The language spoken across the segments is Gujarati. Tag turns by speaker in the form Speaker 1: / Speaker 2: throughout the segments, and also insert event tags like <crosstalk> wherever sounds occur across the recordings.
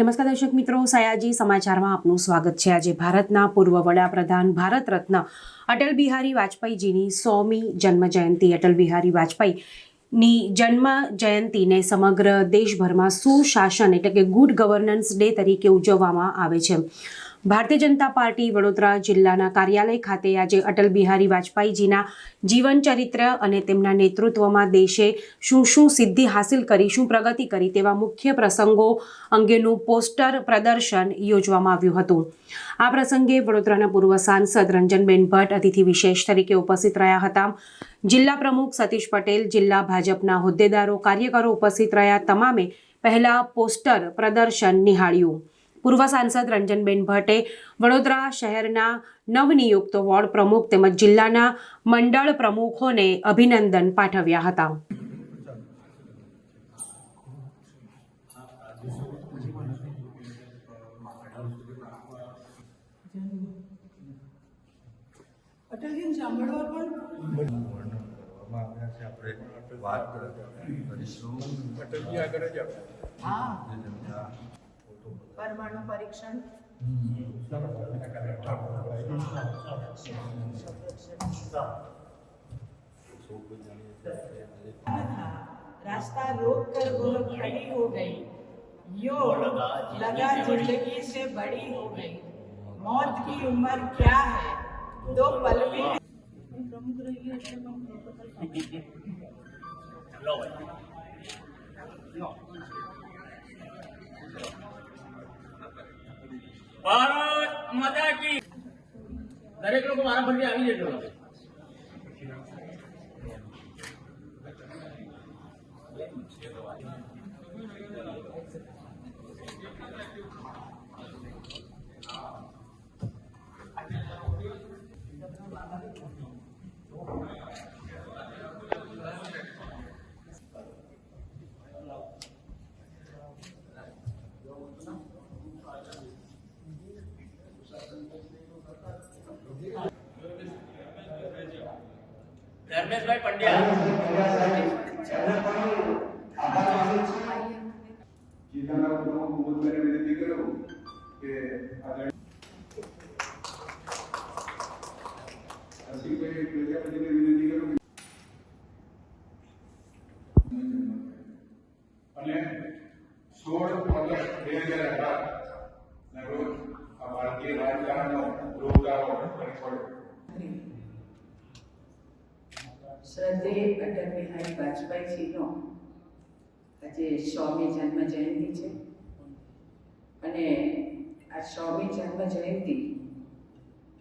Speaker 1: નમસ્કાર દર્શક મિત્રો, સયાજી સમાચારમાં આપનું સ્વાગત છે. આજે ભારતના પૂર્વ વડાપ્રધાન ભારત રત્ન અટલ બિહારી વાજપેયીજીની સોમી જન્મ જયંતિ. અટલ બિહારી વાજપેયીની જન્મ જયંતિને સમગ્ર દેશભરમાં સુશાસન એટલે કે ગુડ ગવર્નન્સ ડે તરીકે ઉજવવામાં આવે છે. ભારતીય જનતા પાર્ટી વડોદરા જિલ્લાના કાર્યાલય ખાતે આજે અટલ બિહારી વાજપેયીજીના જીવન ચરિત્ર અને તેમના નેતૃત્વમાં દેશે શું શું સિદ્ધિ હાંસિલ કરી, શું પ્રગતિ કરી તેવા મુખ્ય પ્રસંગો અંગેનું પોસ્ટર પ્રદર્શન યોજવામાં આવ્યું હતું. આ પ્રસંગે વડોદરાના પૂર્વ સાંસદ રંજનબેન ભટ્ટ, અતિથિ વિશેષ તરીકે ઉપસ્થિત રહ્યા હતા. જિલ્લા પ્રમુખ સતીશ પટેલ, જિલ્લા ભાજપના હોદ્દેદારો, કાર્યકરો ઉપસ્થિત રહ્યા. તમામે પહેલા પોસ્ટર પ્રદર્શન નિહાળ્યું. પૂર્વ સાંસદ રંજનબેન ભટ્ટે વડોદરા શહેરના નવનિયુક્ત વોર્ડ પ્રમુખ તેમજ જિલ્લાના મંડળ પ્રમુખોને અભિનંદન પાઠવ્યા હતા.
Speaker 2: અટલજીને સાંભળવા પણ
Speaker 3: કરવામાં આવ્યા છે આપણે વાત કરીશું
Speaker 2: અટલજી આગળ જ આપણે
Speaker 4: હા.
Speaker 3: परमाणु
Speaker 4: परीक्षण। रास्ता रोक कर वो खड़ी हो गई। यो लगा ज़िंदगी से बड़ी हो गई। मौत की उम्र क्या है? दो पल में। <laughs>
Speaker 2: प्रमुख
Speaker 5: ભારત માતા કી દરેક લોકો મારા ફરતી આવી જજો. ધર્મેશભાઈ પંડ્યા.
Speaker 6: વિનંતી કરું અને સોળ ઓગસ્ટ બે હજાર અઢાર, ના રોજ આ ભારતીય રાજકારણનો રોગચાળો પડ્યો
Speaker 7: શ્રદ્ધેય અટલ બિહારી વાજપેયીજીનો આજે સોમી જન્મ જયંતિ છે. અને આ સોમી જન્મ જયંતિ,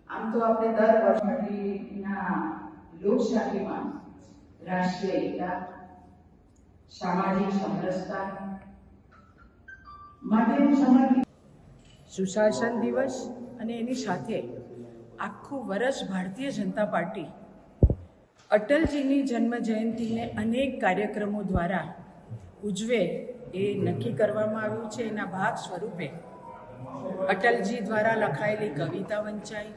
Speaker 7: આમ તો આપણે દર વર્ષના લોકશાહીમાં રાષ્ટ્રીય એકતા, સામાજિક સમરસતા માટેનું સમર્પિત
Speaker 2: સુશાસન દિવસ અને એની સાથે આખું વર્ષ ભારતીય જનતા પાર્ટી અટલજીની જન્મ જયંતિને અનેક કાર્યક્રમો દ્વારા ઉજવે એ નક્કી કરવામાં આવ્યું છે. એના ભાગ સ્વરૂપે અટલજી દ્વારા લખાયેલી કવિતા વંચાઈ.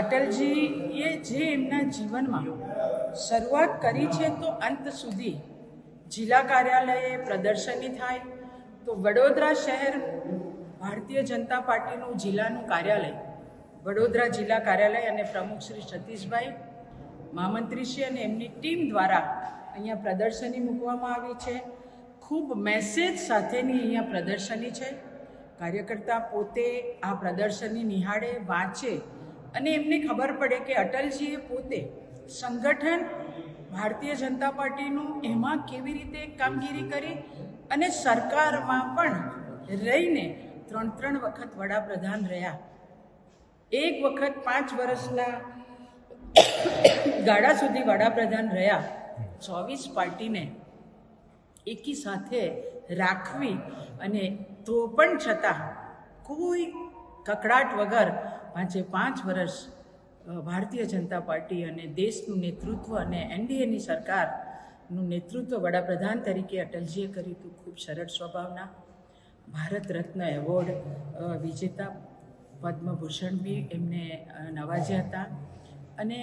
Speaker 2: અટલજીએ જે એમના જીવનમાં શરૂઆત કરી છે તો અંત સુધી જિલ્લા કાર્યાલયે પ્રદર્શની થાય. તો વડોદરા શહેર ભારતીય જનતા પાર્ટીનું જિલ્લાનું કાર્યાલય, વડોદરા જિલ્લા કાર્યાલય અને પ્રમુખ શ્રી સતીશભાઈ મહામંત્રીશ્રી અને એમની ટીમ દ્વારા અહીંયા પ્રદર્શની મૂકવામાં આવી છે. ખૂબ મેસેજ સાથેની અહીંયા પ્રદર્શની છે. કાર્યકર્તા પોતે આ પ્રદર્શની નિહાળે, વાંચે અને એમને ખબર પડે કે અટલજીએ પોતે સંગઠન ભારતીય જનતા પાર્ટીનું એમાં કેવી રીતે કામગીરી કરી અને સરકારમાં પણ રહીને ત્રણ ત્રણ વખત વડાપ્રધાન રહ્યા. એક વખત પાંચ વર્ષના ગાળા સુધી વડાપ્રધાન રહ્યા, ચોવીસ પાર્ટીને એકી સાથે રાખવી અને તો પણ છતાં કોઈ કકડાટ વગર પાંચે પાંચ વર્ષ ભારતીય જનતા પાર્ટી અને દેશનું નેતૃત્વ અને એનડીએની સરકારનું નેતૃત્વ વડાપ્રધાન તરીકે અટલજીએ કર્યું હતું, ખૂબ સરળ સ્વભાવના. ભારત રત્ન એવોર્ડ વિજેતા પદ્મભૂષણ બી એમને નવાજ્યા હતા. અને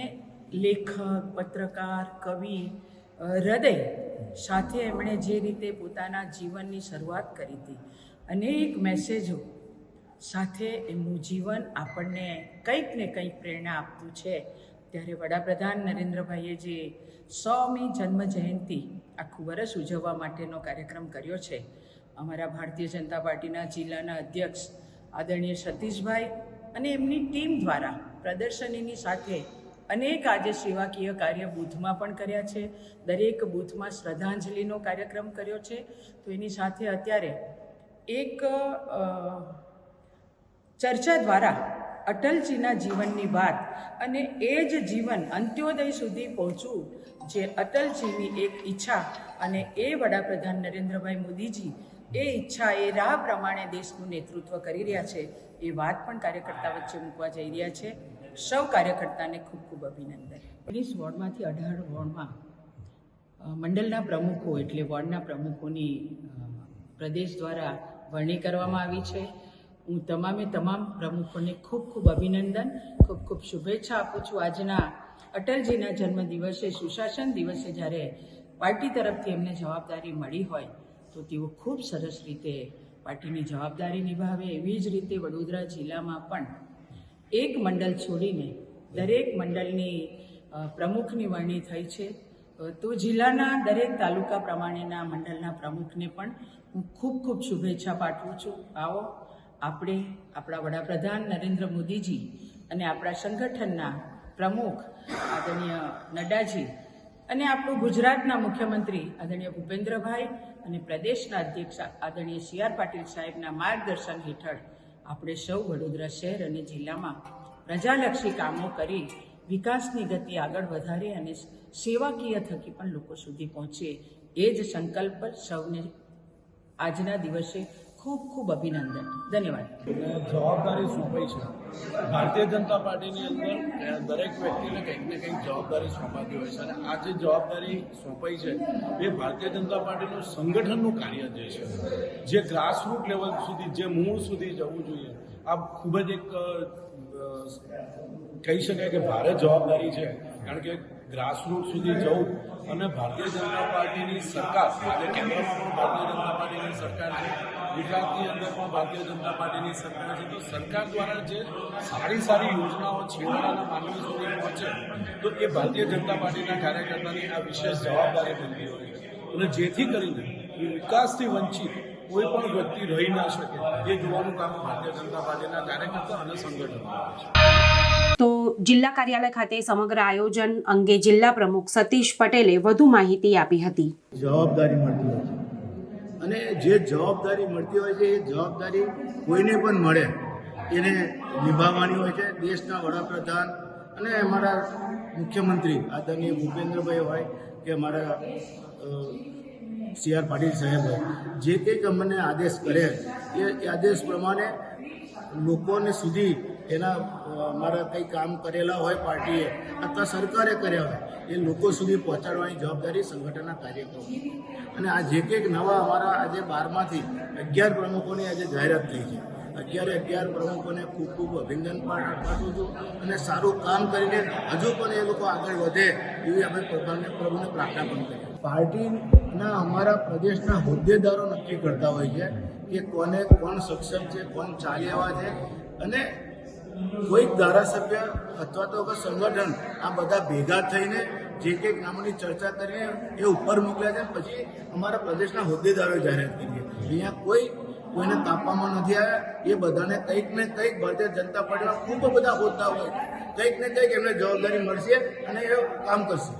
Speaker 2: લેખક, પત્રકાર, કવિ હૃદય સાથે એમણે જે રીતે પોતાના જીવનની શરૂઆત કરી હતી. અનેક મેસેજો સાથે એમનું જીવન આપણને કંઈક ને કંઈક પ્રેરણા આપતું છે. ત્યારે વડાપ્રધાન નરેન્દ્રભાઈએ જે સોમી જન્મ જયંતિ આખું વર્ષ ઉજવવા માટેનો કાર્યક્રમ કર્યો છે. અમારા ભારતીય જનતા પાર્ટીના જિલ્લાના અધ્યક્ષ આદરણીય સતીશભાઈ અને એમની ટીમ દ્વારા પ્રદર્શનીની સાથે અનેક આજે સેવાકીય કાર્ય બૂથમાં પણ કર્યા છે. દરેક બૂથમાં શ્રદ્ધાંજલિનો કાર્યક્રમ કર્યો છે. તો એની સાથે અત્યારે એક ચર્ચા દ્વારા અટલજીના જીવનની વાત અને એ જ જીવન અંત્યોદય સુધી પહોંચવું જે અટલજીની એક ઈચ્છા અને એ વડાપ્રધાન નરેન્દ્રભાઈ મોદીજી એ ઈચ્છા એ રાહ પ્રમાણે દેશનું નેતૃત્વ કરી રહ્યા છે. એ વાત પણ કાર્યકર્તા વચ્ચે મૂકવા જઈ રહ્યા છે. સૌ કાર્યકર્તાને ખૂબ ખૂબ અભિનંદન. ઓગણીસ વોર્ડમાંથી અઢાર વોર્ડમાં મંડળના પ્રમુખો એટલે વોર્ડના પ્રમુખોની પ્રદેશ દ્વારા વરણી કરવામાં આવી છે. હું તમામે તમામ પ્રમુખોને ખૂબ ખૂબ અભિનંદન, ખૂબ ખૂબ શુભેચ્છા આપું છું. આજના અટલજીના જન્મદિવસે, સુશાસન દિવસે જ્યારે પાર્ટી તરફથી એમને જવાબદારી મળી હોય, તો તેઓ ખૂબ સરસ રીતે પાર્ટીની જવાબદારી નિભાવે. એવી જ રીતે વડોદરા જિલ્લામાં પણ એક મંડળ છોડીને દરેક મંડળની પ્રમુખની વરણી થઈ છે. તો જિલ્લાના દરેક તાલુકા પ્રમાણેના મંડળના પ્રમુખને પણ હું ખૂબ ખૂબ શુભેચ્છા પાઠવું છું. આવો, આપણે આપણા વડાપ્રધાન નરેન્દ્ર મોદીજી અને આપણા સંગઠનના પ્રમુખ આદરણીય નડ્ડાજી અને આપણું ગુજરાતના મુખ્યમંત્રી આદરણીય ભૂપેન્દ્રભાઈ અને પ્રદેશના અધ્યક્ષ આદરણીય સી આર પાટીલ સાહેબના માર્ગદર્શન હેઠળ આપણે સૌ વડોદરા શહેર અને જિલ્લામાં પ્રજાલક્ષી કામો કરી વિકાસની ગતિ આગળ વધારે અને સેવાકીય થકી પણ લોકો સુધી પહોંચીએ. એ જ સંકલ્પ સૌને આજના દિવસે ખૂબ ખૂબ અભિનંદન. ધન્યવાદ.
Speaker 8: જવાબદારી સોંપાઈ છે. ભારતીય જનતા પાર્ટીની અંદર દરેક વ્યક્તિને કંઈક ને કંઈક જવાબદારી સોંપાતી હોય છે અને આ જે જવાબદારી સોંપાઈ છે, એ ભારતીય જનતા પાર્ટીનું સંગઠનનું કાર્ય જે છે, જે ગ્રાસરૂટ લેવલ સુધી, જે મૂળ સુધી જવું જોઈએ, આ ખૂબ જ એક કહી શકાય કે ભારે જવાબદારી છે, કારણ કે ગ્રાસરૂટ સુધી જવું અને ભારતીય જનતા પાર્ટીની સરકાર કેન્દ્રમાં પણ ભારતીય જનતા પાર્ટીની સરકાર છે ગુજરાતની અંદર પણ ભારતીય જનતા પાર્ટીની સરકાર છે. તો સરકાર દ્વારા જે સારી સારી યોજનાઓ છેવાડાના માનવી સુધી પહોંચે તો એ ભારતીય જનતા પાર્ટીના કાર્યકર્તાની આ વિશેષ જવાબદારી બનતી હોય છે. અને જેથી કરીને વિકાસથી વંચિત કોઈ પણ વ્યક્તિ રહી ના શકે એ જોવાનું કામ ભારતીય જનતા પાર્ટીના કાર્યકર્તા અને સંગઠન
Speaker 1: તો જિલ્લા કાર્યાલય ખાતે સમગ્ર આયોજન અંગે જિલ્લા પ્રમુખ સતીશ પટેલે વધુ માહિતી આપી હતી.
Speaker 9: જવાબદારી મળતી અને જે જવાબદારી મળતી હોય છે, એ જવાબદારી કોઈને પણ મળે, એને નિભાવવાની હોય છે. દેશના વડાપ્રધાન અને અમારા મુખ્યમંત્રી આદરણીય ભૂપેન્દ્રભાઈ હોય કે અમારા સી આર પાટીલ સાહેબ હોય, જે કંઈક અમને આદેશ કરે, એ આદેશ પ્રમાણે લોકોને સુધી એના અમારા કંઈ કામ કરેલા હોય, પાર્ટીએ, અથવા સરકારે કર્યા હોય એ લોકો સુધી પહોંચાડવાની જવાબદારી સંગઠનના કાર્યક્રમો અને આ જે કંઈક નવા અમારા આજે બારમાંથી અગિયાર પ્રમુખોની આજે જાહેરાત થઈ છે. અગિયારે અગિયાર પ્રમુખોને ખૂબ ખૂબ અભિનંદન પણ પાઠવું છું અને સારું કામ કરીને હજુ પણ એ લોકો આગળ વધે એવી અમે પ્રભુને પ્રભુને પ્રાર્થના પણ કરીએ. પાર્ટીના અમારા પ્રદેશના હોદ્દેદારો નક્કી કરતા હોય છે કે કોને કોણ સક્ષમ છે, કોણ ચાલી એવા છે અને કોઈક ધારાસભ્ય અથવા તો સંગઠન આ બધા ભેગા થઈને જે કંઈક નામોની ચર્ચા કરીને એ ઉપર મોકલ્યા છે પછી અમારા પ્રદેશના હોદ્દેદારોએ જાહેરાત કરી અહીંયા કોઈ કોઈને કાપવામાં નથી આવ્યા. એ બધાને કંઈક ને કંઈક ભારતીય જનતા પાર્ટીના ખૂબ બધા હોદ્દા હોય. કંઈક ને કંઈક એમને જવાબદારી મળશે અને એ કામ કરશે.